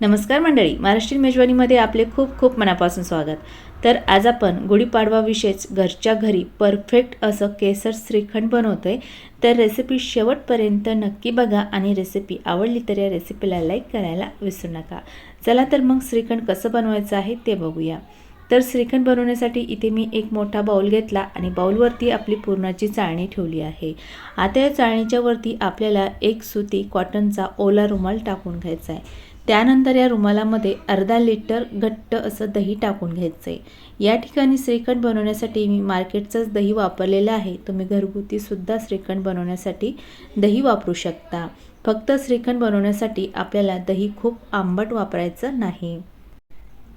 नमस्कार मंडळी महाराष्ट्रीयन मेजवानीमध्ये आपले खूप खूप मनापासून स्वागत. तर आज आपण गुढीपाडवाविषयीच घरच्या घरी परफेक्ट असं केसर श्रीखंड बनवतो आहे तर रेसिपी शेवटपर्यंत नक्की बघा आणि रेसिपी आवडली तर या रेसिपीला लाईक करायला विसरू नका. चला तर मग श्रीखंड कसं बनवायचं आहे ते बघूया. तर श्रीखंड बनवण्यासाठी इथे मी एक मोठा बाऊल घेतला आणि बाऊलवरती आपली पूर्णाची चाळणी ठेवली आहे. आता या चाळणीच्या वरती आपल्याला एक सुती कॉटनचा ओला रुमाल टाकून घ्यायचा आहे. त्यानंतर या रुमालामध्ये अर्धा लिटर घट्ट असं दही टाकून घ्यायचं आहे या ठिकाणी श्रीखंड बनवण्यासाठी मी मार्केटचंच दही वापरलेलं आहे. तुम्ही घरगुतीसुद्धा श्रीखंड बनवण्यासाठी दही वापरू शकता. फक्त श्रीखंड बनवण्यासाठी आपल्याला दही खूप आंबट वापरायचं नाही.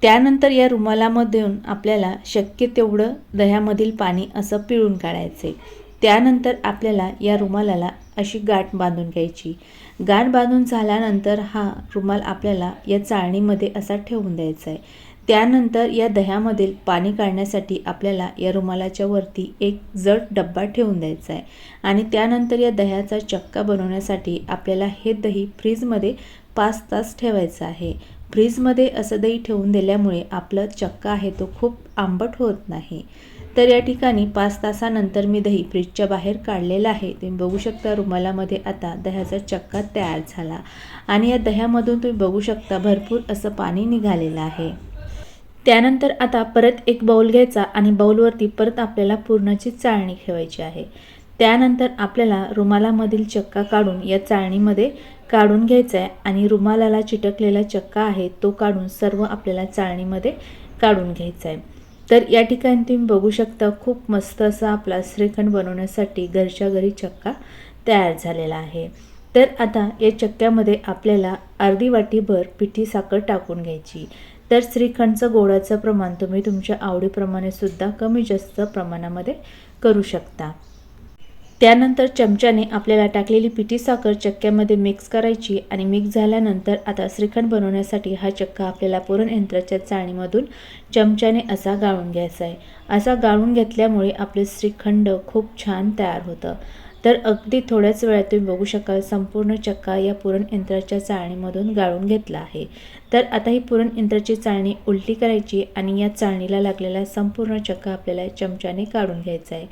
त्यानंतर या रुमालामधून आपल्याला शक्य तेवढं दह्यामधील पाणी असं पिळून काढायचे त्यानंतर आपल्याला या रुमालाला अशी गाठ बांधून घ्यायची. गाठ बांधून झाल्यानंतर हा रुमाल आपल्याला या चाळणीमध्ये असा ठेवून द्यायचा आहे त्यानंतर या दह्यामधील पाणी काढण्यासाठी आपल्याला या रुमालाच्या वरती एक जड डब्बा ठेवून द्यायचा आहे आणि त्यानंतर या दह्याचा चक्का बनवण्यासाठी आपल्याला हे दही फ्रीजमध्ये पाच तास ठेवायचं आहे. फ्रीजमध्ये असं दही ठेवून दिल्यामुळे आपलं चक्का आहे तो खूप आंबट होत नाही. तर या ठिकाणी पाच तासानंतर मी दही फ्रीजच्या बाहेर काढलेलं आहे. तुम्ही बघू शकता रुमालामध्ये आता दह्याचा चक्का तयार झाला आणि या दह्यामधून तुम्ही बघू शकता भरपूर असं पाणी निघालेलं आहे. त्यानंतर आता परत एक बाऊल घ्यायचा आणि बाऊलवरती परत आपल्याला पूर्णाची चाळणी ठेवायची आहे. त्यानंतर आपल्याला रुमालामधील चक्का काढून या चाळणीमध्ये काढून घ्यायचा आहे आणि रुमालाला चिटकलेला चक्का आहे तो काढून सर्व आपल्याला चाळणीमध्ये काढून घ्यायचा आहे. तर या ठिकाणी तुम्ही बघू शकता खूप मस्त असा आपला श्रीखंड बनवण्यासाठी घरच्या घरी चक्का तयार झालेला आहे. तर आता या चक्क्यामध्ये आपल्याला अर्धी वाटीभर पिठी साखर टाकून घ्यायची. तर श्रीखंडचं गोडाचं प्रमाण तुम्ही तुमच्या आवडीप्रमाणे सुद्धा कमी जास्त प्रमाणामध्ये करू शकता. त्यानंतर चमच्याने आपल्याला टाकलेली पिठी साखर चक्क्यामध्ये मिक्स करायची आणि मिक्स झाल्यानंतर आता श्रीखंड बनवण्यासाठी हा चक्का आपल्याला पुरण यंत्राच्या चाळणीमधून चमच्याने असा गाळून घ्यायचा आहे. असा गाळून घेतल्यामुळे आपले श्रीखंड खूप छान तयार होतं. तर अगदी थोड्याच वेळात तुम्ही बघू शकाल संपूर्ण चक्का या पुरण यंत्राच्या चाळणीमधून गाळून घेतला आहे. तर आता ही पुरण यंत्राची चाळणी उलटी करायची आणि या चाळणीला लागलेला संपूर्ण चक्का आपल्याला चमच्याने काढून घ्यायचा आहे.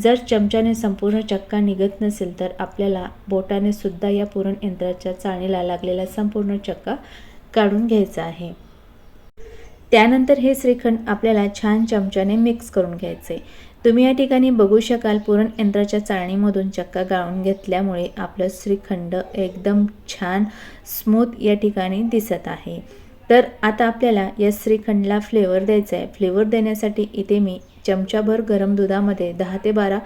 जर चमच्याने संपूर्ण चक्का निघत नसेल तर आपल्याला बोटाने सुद्धा या पुरण यंत्राच्या चाळणीला लागलेला संपूर्ण चक्का काढून घ्यायचा आहे. त्यानंतर हे श्रीखंड आपल्याला छान चमच्याने मिक्स करून घ्यायचे. तुम्ही या ठिकाणी बघू शकाल पुरण यंत्राच्या चाळणीमधून चक्का गाळून घेतल्यामुळे आपलं श्रीखंड एकदम छान स्मूथ या ठिकाणी दिसत आहे. तर आता आपल्याला या श्रीखंडला फ्लेवर द्यायचा आहे फ्लेवर देण्यासाठी इथे मी चमचाभर गरम दुधामध्ये दहा ते बारा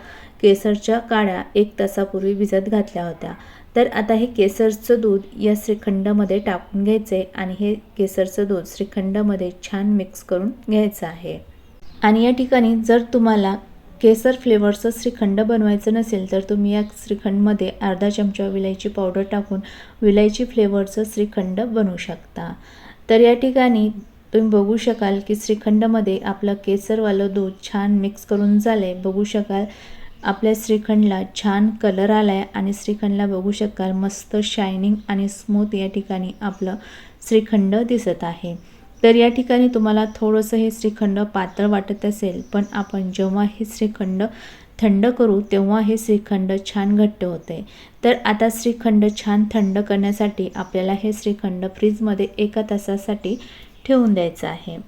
केसरच्या काड्या एक तासापूर्वी भिजत घातल्या होत्या. तर आता हे केसरचं दूध या श्रीखंडमध्ये टाकून घ्यायचं आहे आणि हे केसरचं दूध श्रीखंडमध्ये छान मिक्स करून घ्यायचं आहे. आणि या ठिकाणी जर तुम्हाला केसर फ्लेवरचं श्रीखंड बनवायचं नसेल तर तुम्ही या श्रीखंडमध्ये अर्धा चमचा विलायची पावडर टाकून विलायची फ्लेवरचं श्रीखंड बनवू शकता. तर या ठिकाणी तुम्ही बघू शकाल की श्रीखंडमध्ये आपलं केसरवालं दूध छान मिक्स करून झालं बघू शकाल आपल्या श्रीखंडला छान कलर आला आहे आणि श्रीखंडला बघू शकाल मस्त शायनिंग आणि स्मूथ या ठिकाणी आपलं श्रीखंड दिसत आहे. तर या ठिकाणी तुम्हाला थोडंसं हे श्रीखंड पातळ वाटत असेल पण आपण जेव्हा हे श्रीखंड थंड करू तेव्हा हे श्रीखंड छान घट्ट होते. तर आता श्रीखंड छान थंड करण्यासाठी आपल्याला हे श्रीखंड फ्रीजमध्ये एका तासासाठी ठेवून द्यायचं आहे.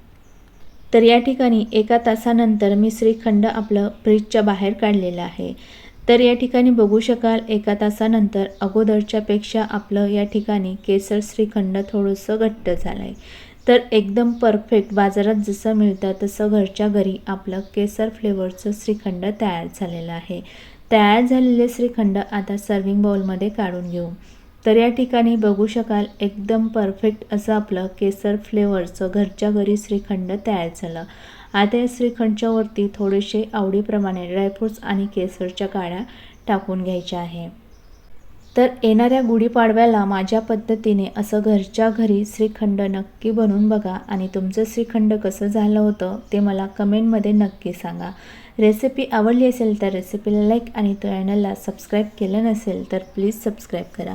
तर या ठिकाणी एका तासानंतर मी श्रीखंड आपलं फ्रीजच्या बाहेर काढलेलं आहे. तर या ठिकाणी बघू शकाल एका तासानंतर अगोदरच्यापेक्षा आपलं या ठिकाणी केसर श्रीखंड थोडंसं घट्ट झालं आहे तर एकदम परफेक्ट बाजारात जसं मिळतं तसं घरच्या घरी आपलं केसर फ्लेवरचं श्रीखंड तयार झालेलं आहे. तयार झालेले श्रीखंड आता सर्विंग बाउलमध्ये काढून घेऊ. तर या ठिकाणी बघू शकाल एकदम परफेक्ट असं आपलं केसर फ्लेवरचं घरच्या घरी श्रीखंड तयार झालं. आता या श्रीखंडच्या वरती थोडेसे आवडीप्रमाणे ड्रायफ्रूट्स आणि केसरच्या काड्या टाकून घ्यायच्या आहे. तर येणाऱ्या गुढीपाडव्याला माझ्या पद्धतीने असं घरच्या घरी श्रीखंड नक्की बनवून बघा आणि तुमचं श्रीखंड कसं झालं होतं ते मला कमेंटमध्ये नक्की सांगा. रेसिपी आवडली असेल तर रेसिपीला लाईक आणि चॅनलला सबस्क्राईब केलं नसेल तर प्लीज सबस्क्राईब करा.